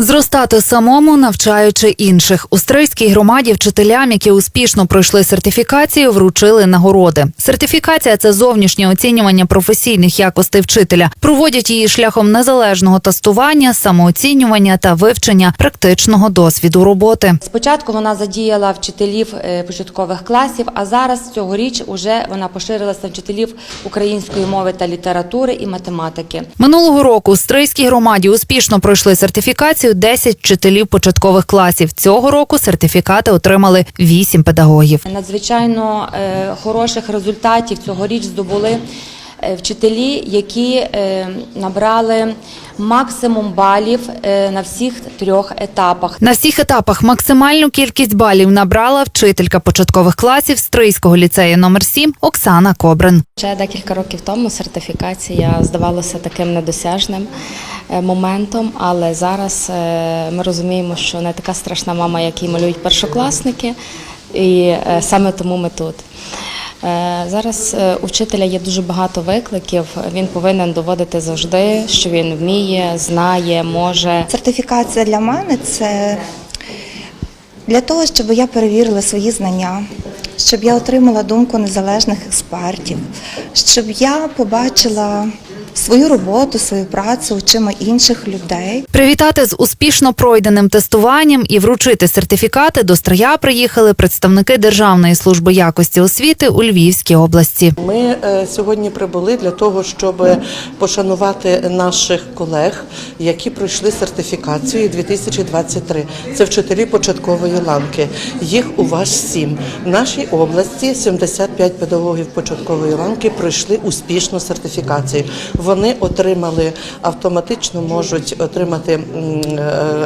Зростати самому, навчаючи інших. У Стрийській громаді вчителям, які успішно пройшли сертифікацію, вручили нагороди. Сертифікація це зовнішнє оцінювання професійних якостей вчителя. Проводять її шляхом незалежного тестування, самооцінювання та вивчення практичного досвіду роботи. Спочатку вона задіяла вчителів е, початкових класів, а зараз цьогоріч уже вона поширилася вчителів української мови та літератури і математики. Минулого року у Стрийській громаді успішно пройшли сертифікацію 10 вчителів початкових класів. Цього року сертифікати отримали 8 педагогів. Надзвичайно е, хороших результатів цьогоріч здобули е, вчителі, які е, набрали максимум балів е, на всіх трьох етапах. На всіх етапах максимальну кількість балів набрала вчителька початкових класів Стрийського ліцею номер 7 Оксана Кобрин. Ще декілька років тому сертифікація здавалося таким недосяжним моментом, але зараз е, ми розуміємо, що не така страшна мама, як її малюють першокласники, і е, саме тому ми тут. Е, Зараз е, у вчителя є дуже багато викликів. Він повинен доводити завжди, що він вміє, знає, може. Сертифікація для мене це для того, щоб я перевірила свої знання, щоб я отримала думку незалежних експертів, щоб я побачила свою роботу, свою працю очима інших людей. Привітати з успішно пройденим тестуванням і вручити сертифікати до Стрия приїхали представники Державної служби якості освіти у Львівській області. Ми е, сьогодні прибули для того, щоб пошанувати наших колег, які пройшли сертифікацію 2023. Це вчителі початкової ланки. Їх у вас сім. В нашій області 75 педагогів початкової ланки пройшли успішну сертифікацію. Вони отримали автоматично можуть отримати е,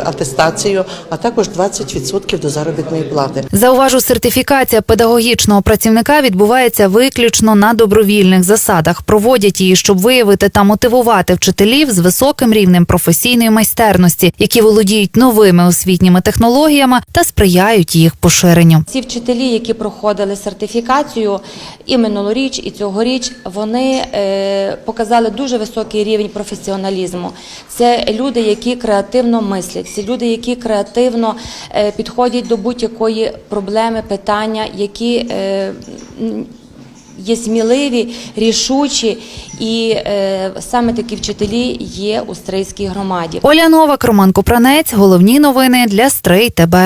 атестацію, а також 20% до заробітної плати. Зауважу, сертифікація педагогічного працівника відбувається виключно на добровільних засадах. Проводять її, щоб виявити та мотивувати вчителів з високим рівнем професійної майстерності, які володіють новими освітніми технологіями та сприяють їх поширенню. Ці вчителі, які проходили сертифікацію і минулоріч, і цьогоріч, вони е, показали дуже високий рівень професіоналізму. Це люди, які креативно мислять, це люди, які креативно е, підходять до будь-якої проблеми, питання, які е, є сміливі, рішучі, і е, саме такі вчителі є у Стрийській громаді. Оля Новак, Роман Купранець. Головні новини для Стрий ТБ.